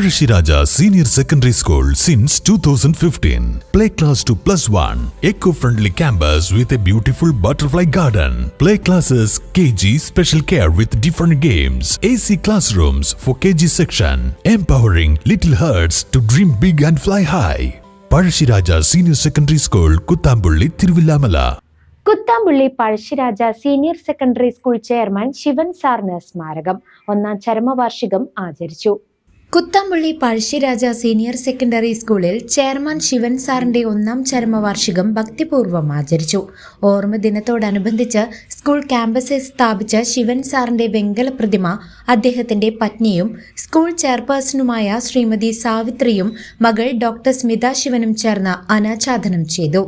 Pazhashiraja Senior Secondary School since 2015. Play class to plus one. Eco-friendly campus with a beautiful butterfly garden. Play classes KG special care with different games. AC classrooms for KG section. Empowering little hearts to dream big and fly high. Pazhashiraja Senior Secondary School, Kuttambulli, Thiruvillamala. Kuthampully Pazhassiraja senior secondary school chairman Sivan സാറിന് സ്മാരകം ഒന്നാം ചരമവാർഷികം ആചരിച്ചു Kuthampully Pazhassiraja senior secondary സ്കൂളിൽ chairman Sivan സാറിന്റെ ഒന്നാം ചരമവാർഷികം ഭക്തിപൂർവം ആചരിച്ചു. ഓർമ്മ ദിനത്തോടനുബന്ധിച്ച് സ്കൂൾ ക്യാമ്പസിൽ സ്ഥാപിച്ച ശിവൻ സാറിന്റെ വെങ്കല പ്രതിമ അദ്ദേഹത്തിന്റെ പത്നിയും സ്കൂൾ ചെയർപേഴ്സണുമായ ശ്രീമതി സാവിത്രിയും മകൾ ഡോക്ടർ സ്മിത ശിവനും ചേർന്ന് അനാച്ഛാദനം ചെയ്തു.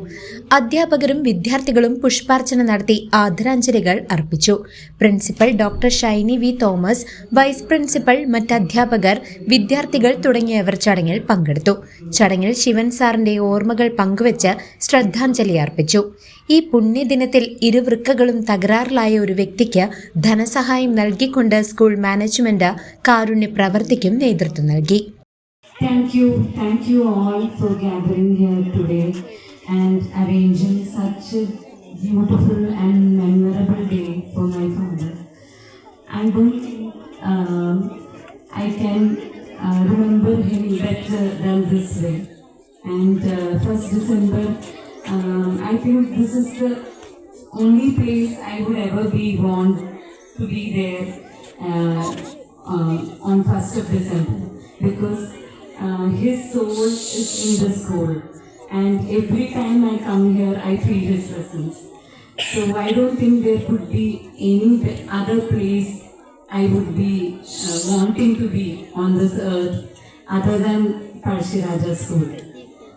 അധ്യാപകരും വിദ്യാർത്ഥികളും പുഷ്പാർച്ചന നടത്തി ആദരാഞ്ജലികൾ അർപ്പിച്ചു. Principal doctor Shiny V Thomas vice principal മറ്റ് അധ്യാപകർ വിദ്യാർത്ഥികൾ തുടങ്ങിയവർ ചടങ്ങിൽ പങ്കെടുത്തു. ചടങ്ങിൽ ശിവൻ സാറിന്റെ ഓർമ്മകൾ പങ്കുവച്ച് ശ്രദ്ധാഞ്ജലി അർപ്പിച്ചു. ഈ പുണ്യദിനത്തിൽ ഇരുവൃക്കകളും തകരാറിലായ ഒരു വ്യക്തിക്ക് ധനസഹായം നൽകിക്കൊണ്ട് സ്കൂൾ മാനേജ്മെന്റ് കാരുണ്യ പ്രവർത്തിക്കും നേതൃത്വം നൽകി. Such um, I can uh, remember him better than this way. And uh, first December, um, I think this is the only place I would ever be want to be there uh, uh, on first of December because uh, his soul is in the school, and every time I come here, I feel his presence. So I don't think there could be any other place I would be uh, wanting to be on this earth other than Parshiraja School.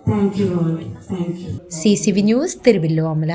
Thank you all. Thank you. CCV News, Thiruvilwamala